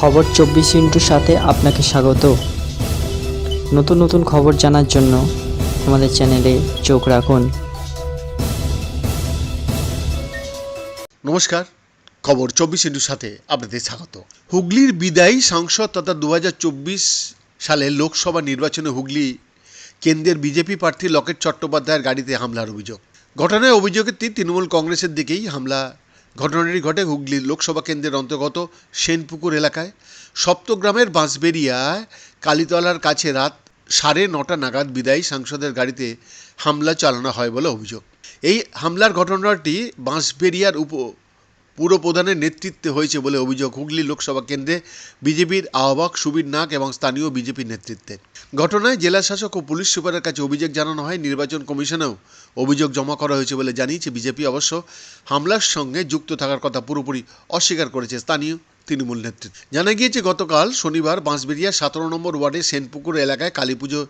খবর চব্বিশ ইন্টুর সাথে আপনাকে স্বাগত। নতুন নতুন খবর জানার জন্য আমাদের চ্যানেলে চোখ রাখুন। নমস্কার, খবর চব্বিশ ইন্টুর সাথে আপনাদের স্বাগত। হুগলির বিদায়ী সাংসদ তথা দু হাজার চব্বিশ সালে লোকসভা নির্বাচনে হুগলি কেন্দ্রের বিজেপি প্রার্থী লকেট চট্টোপাধ্যায়ের গাড়িতে হামলার অভিযোগ। ঘটনায় অভিযোগের তৃণমূল কংগ্রেসের দিকেই হামলা ঘটনাটি ঘটে হুগলি লোকসভা কেন্দ্রের অন্তর্গত সেনপুকুর এলাকায়। সপ্তগ্রামের বাঁশবেরিয়ায় কালীতলার কাছে রাত সাড়ে নটা নাগাদ বিদায়ী সাংসদের গাড়িতে হামলা চালানো হয় বলে অভিযোগ। এই হামলার ঘটনাটি বাঁশবেরিয়ার উপ পুরপ্রধানের নেতৃত্বে হয়েছে বলে অভিযোগ। হুগলি লোকসভা কেন্দ্রে বিজেপির আহ্বায়ক সুবীর নাগ এবং স্থানীয় বিজেপির নেতৃত্বে। ঘটনায় জেলা শাসক ও পুলিশ সুপারের কাছে অভিযোগ জানানো হয়, নির্বাচন কমিশনেও অভিযোগ জমা করা হয়েছে বলে জানিয়েছে বিজেপি। অবশ্য হামলার সঙ্গে যুক্ত থাকার কথা পুরোপুরি অস্বীকার করেছে স্থানীয় তৃণমূল নেতৃত্ব। জানা গিয়েছে, গতকাল শনিবার বাঁশবেরিয়া সতেরো নম্বর ওয়ার্ডের সেনপুকুর এলাকায় কালীপুজো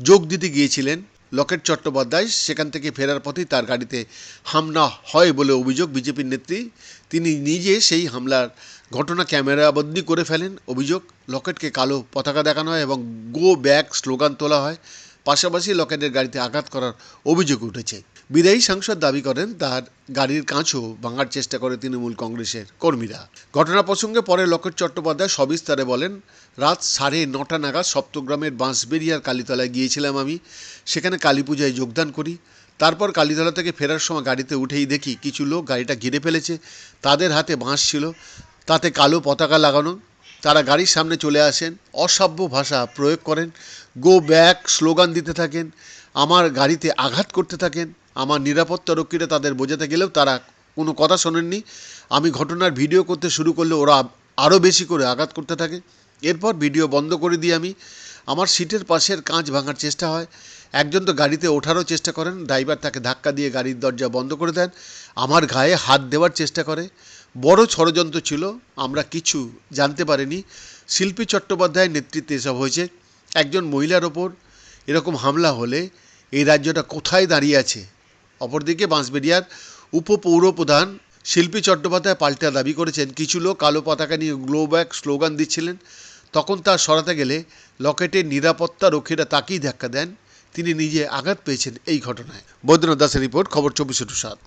যোগ দিতে গিয়েছিলেন লকেট চট্টোপাধ্যায় সেখান থেকে ফেরার পথেই তার গাড়িতে হামলা হয় বলে অভিযোগ বিজেপির নেত্রী। তিনি নিজে সেই হামলার ঘটনা ক্যামেরাবন্দি করে ফেলেন। অভিযোগ, লকেটকে কালো পতাকা দেখানো হয় এবং গো ব্যাক স্লোগান তোলা হয়। পাশাপাশি লকেটের গাড়িতে আঘাত করার অভিযোগ উঠেছে। বিদায়ী সাংসদ দাবি করেন, তার গাড়ির কাঁচও ভাঙার চেষ্টা করে তৃণমূল কংগ্রেসের কর্মীরা। ঘটনা প্রসঙ্গে পরে লকেট চট্টোপাধ্যায় সবিস্তারে বলেন, রাত সাড়ে নটা নাগাদ সপ্তগ্রামের বাঁশবেরিয়ার কালীতলায় গিয়েছিলাম আমি। সেখানে কালী পূজায় যোগদান করি। তারপর কালীতলা থেকে ফেরার সময় গাড়িতে উঠেই দেখি কিছু লোক গাড়িটা ঘিরে ফেলেছে। তাদের হাতে বাঁশ ছিল, তাতে কালো পতাকা লাগানো। তারা গাড়ির সামনে চলে আসেন, অসভ্য ভাষা প্রয়োগ করেন। গো ব্যাক স্লোগান দিতে থাকেন। আমার গাড়িতে আঘাত করতে থাকেন। আমার নিরাপত্তা রক্ষীরা তাদের বোঝাতে গেলেও তারা কোনো কথা শোনেননি। আমি ঘটনার ভিডিও করতে শুরু করলে ওরা আরও বেশি করে আঘাত করতে থাকে। এরপর ভিডিও বন্ধ করে দিই আমি। আমার সিটের পাশের কাঁচ ভাঙার চেষ্টা হয়। একজন তো গাড়িতে ওঠারও চেষ্টা করেন। ড্রাইভার তাকে ধাক্কা দিয়ে গাড়ির দরজা বন্ধ করে দেন। আমার গায়ে হাত দেওয়ার চেষ্টা করে। বড় ষড়যন্ত্র ছিল। আমরা কিছু জানতে পারিনি। শিল্পী চট্টোপাধ্যায়ের নেতৃত্বে এসব হয়েছে। একজন মহিলার ওপর এরকম হামলা হলে এই রাজ্যটা কোথায় দাঁড়িয়ে আছে? অপরদিকে বাঁশবেড়িয়ার উপপৌর প্রধান শিল্পী চট্টোপাধ্যায় পাল্টা দাবি করেছেন, কিছু লোক কালো পতাকা নিয়ে গ্লোব্যাক স্লোগান দিচ্ছিলেন। তখন তার সরাতে গেলে লকেটের নিরাপত্তা রক্ষীরা তাকেই ধাক্কা দেন। তিনি নিজে আঘাত পেয়েছেন এই ঘটনায়। বৈদ্যনাথ দাসের রিপোর্ট, খবর চব্বিশ সাত।